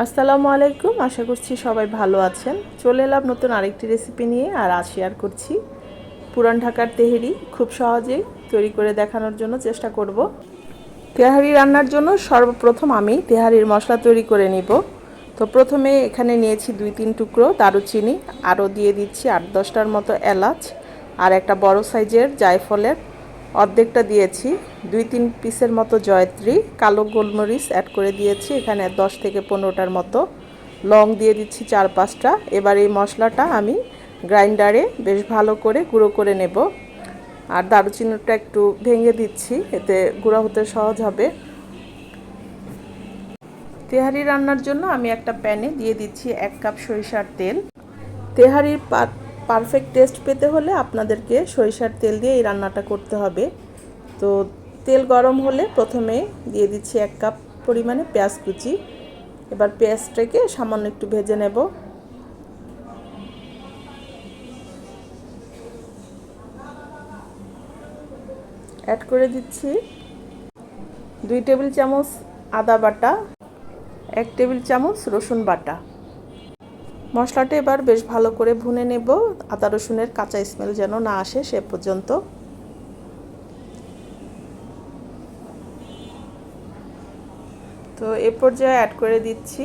আসসালামু আলাইকুম, আশা করছি সবাই ভালো আছেন। চলে এলাম নতুন আরেকটি রেসিপি নিয়ে আর আজ শেয়ার করছি। পুরান ঢাকার তেহেরি খুব সহজেই তৈরি করে দেখানোর জন্য চেষ্টা করব। তেহারি রান্নার জন্য সর্বপ্রথম আমি তেহারির মশলা তৈরি করে নিব। তো প্রথমে এখানে নিয়েছি দুই তিন টুকরো দারুচিনি। আরও দিয়ে দিচ্ছি আট দশটার মতো এলাচ আর একটা বড় সাইজের জায়ফলের অর্ধেকটা দিয়েছি, দুই তিন পিসের মতো জয়ত্রী, কালো গোলমরিচ অ্যাড করে দিয়েছি, এখানে দশ থেকে পনেরোটার মতো। লং দিয়ে দিচ্ছি চার পাঁচটা। এবার এই মশলাটা আমি গ্রাইন্ডারে বেশ ভালো করে গুঁড়ো করে নেব। আর দারুচিনিটা একটু ভেঙে দিচ্ছি, এতে গুঁড়ো হতে সহজ হবে। তেহারি রান্নার জন্য আমি একটা প্যানে দিয়ে দিচ্ছি এক কাপ সরিষার তেল। তেহারির পাত পারফেক্ট টেস্ট পেতে হলে আপনাদেরকে সরিষার তেল দিয়ে এই রান্নাটা করতে হবে। তো তেল গরম হলে প্রথমে দিয়ে দিচ্ছি এক কাপ পরিমাণে পেঁয়াজ কুচি। এবার পেঁয়াজটাকে সামান্য একটু ভেজে নেব। অ্যাড করে দিচ্ছি দুই টেবিল চামচ আদা বাটা, এক টেবিল চামচ রসুন বাটা। মশলাটা এবার বেশ ভালো করে ভুনে নেব। আদা রসুনের কাঁচা স্মেল যেন না আসে সে পর্যন্ত। তো এ পর্যায়ে অ্যাড করে দিচ্ছি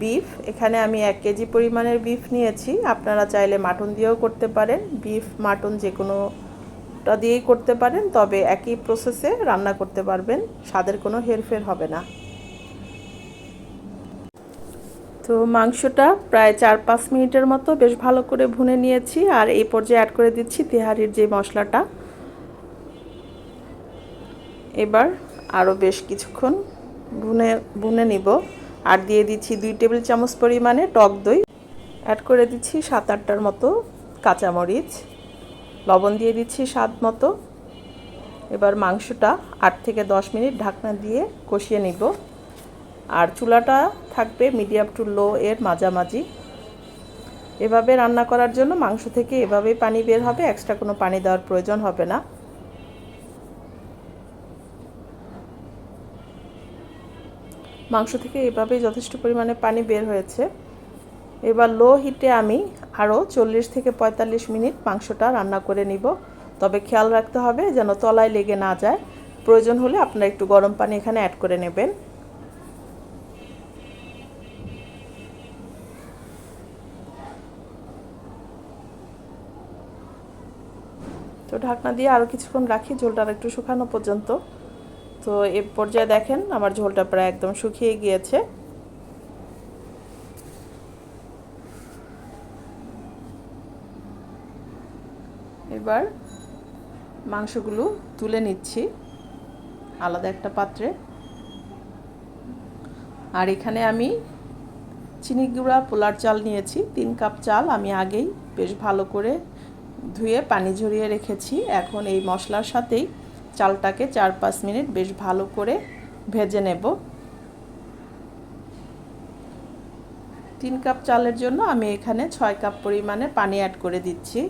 বিফ এখানে আমি এক কেজি পরিমাণের বিফ নিয়েছি। আপনারা চাইলে মাটন দিয়েও করতে পারেন। বিফ মাটন যে কোনোটা দিয়েই করতে পারেন, তবে একই প্রসেসে রান্না করতে পারবেন। স্বাদের কোনো হেরফের হবে না। তো মাংসটা প্রায় চার পাঁচ মিনিটের মতো বেশ ভালো করে ভুনে নিয়েছি আর এই পর্যায়ে অ্যাড করে দিচ্ছি তেহারির যে মশলাটা। এবার আরও বেশ কিছুক্ষণ ভুনে ভুনে নিব আর দিয়ে দিচ্ছি দুই টেবিল চামচ পরিমাণে টক দই। অ্যাড করে দিচ্ছি সাত আটটার মতো কাঁচামরিচ। লবণ দিয়ে দিচ্ছি স্বাদ মতো। এবার মাংসটা আট থেকে দশ মিনিট ঢাকনা দিয়ে কষিয়ে নিব। আর চুলাটা থাকবে মিডিয়াম টু লো এর মাঝামাঝি। এভাবে রান্না করার জন্য মাংস থেকে এভাবেই পানি বের হবে এক্সট্রা কোনো পানি দেওয়ার প্রয়োজন হবে না। মাংস থেকে এভাবেই যথেষ্ট পরিমাণে পানি বের হয়েছে। এবার লো হিটে আমি আরও চল্লিশ থেকে পঁয়তাল্লিশ মিনিট মাংসটা রান্না করে নিব। তবে খেয়াল রাখতে হবে যেন তলায় লেগে না যায়। প্রয়োজন হলে আপনারা একটু গরম পানি এখানে অ্যাড করে নেবেন। তো ঢাকনা দিয়ে আরও কিছুক্ষণ রাখি, ঝোলটা আর একটু শুকানো পর্যন্ত। তো এ পর্যায়ে দেখেন আমার ঝোলটা প্রায় একদম শুকিয়ে গিয়েছে। এবার মাংসগুলো তুলে নিচ্ছি আলাদা একটা পাত্রে। আর এখানে আমি চিনি গুঁড়া, পোলার চাল নিয়েছি, তিন কাপ চাল। আমি আগেই বেশ ভালো করে ধুয়ে পানি ঝরিয়ে রেখেছি। এখন এই মশলার সাথেই চালটাকে চার পাঁচ মিনিট বেশ ভালো করে ভেজে নেব। তিন কাপ চালের জন্য আমি এখানে ছয় কাপ পরিমাণে পানি অ্যাড করে দিচ্ছি।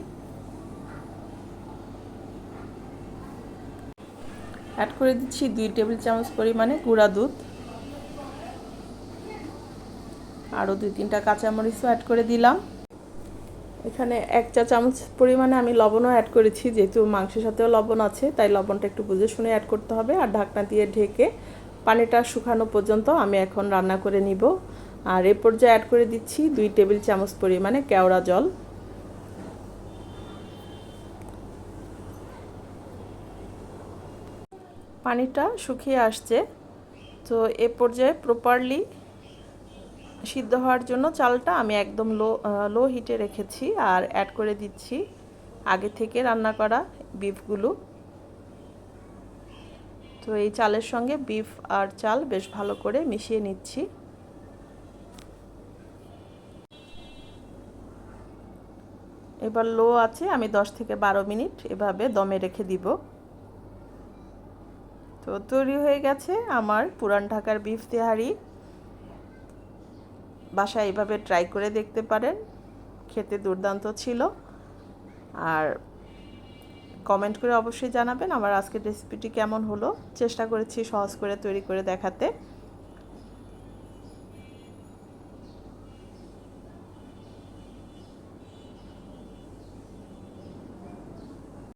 অ্যাড করে দিচ্ছি দুই টেবিল চামচ পরিমাণে গুঁড়া দুধ। আরও দুই তিনটা কাঁচামরিচও অ্যাড করে দিলাম। এখানে এক চা চামচ পরিমাণে আমি লবণও অ্যাড করেছি, যেহেতু মাংসের সাথেও লবণ আছে, তাই লবণটা একটু বুঝে শুনে অ্যাড করতে হবে। আর ঢাকনা দিয়ে ঢেকে পানিটা শুকানো পর্যন্ত আমি এখন রান্না করে নিব। আর এ পর্যায়ে অ্যাড করে দিচ্ছি দুই টেবিল চামচ পরিমাণে কেওড়া জল। পানিটা শুকিয়ে আসছে। তো এ পর্যায়ে প্রপারলি সিদ্ধ হওয়ার জন্য চালটা আমি একদম লো লো হিটে রেখেছি আর অ্যাড করে দিচ্ছি আগে থেকে রান্না করা বিফগুলো তো এই চালের সঙ্গে বিফ আর চাল বেশ ভালো করে মিশিয়ে নিচ্ছি। এবার লো আছে, আমি 10 থেকে বারো মিনিট এভাবে দমে রেখে দিব। তো তৈরি হয়ে গেছে আমার পুরান ঢাকার বিফ তেহারি। বাসায় এভাবে ট্রাই করে দেখতে পারেন। খেতে দুর্দান্ত ছিল। আর কমেন্ট করে অবশ্যই জানাবেন আমার আজকের রেসিপিটি কেমন হলো। চেষ্টা করেছি সহজ করে তৈরি করে দেখাতে।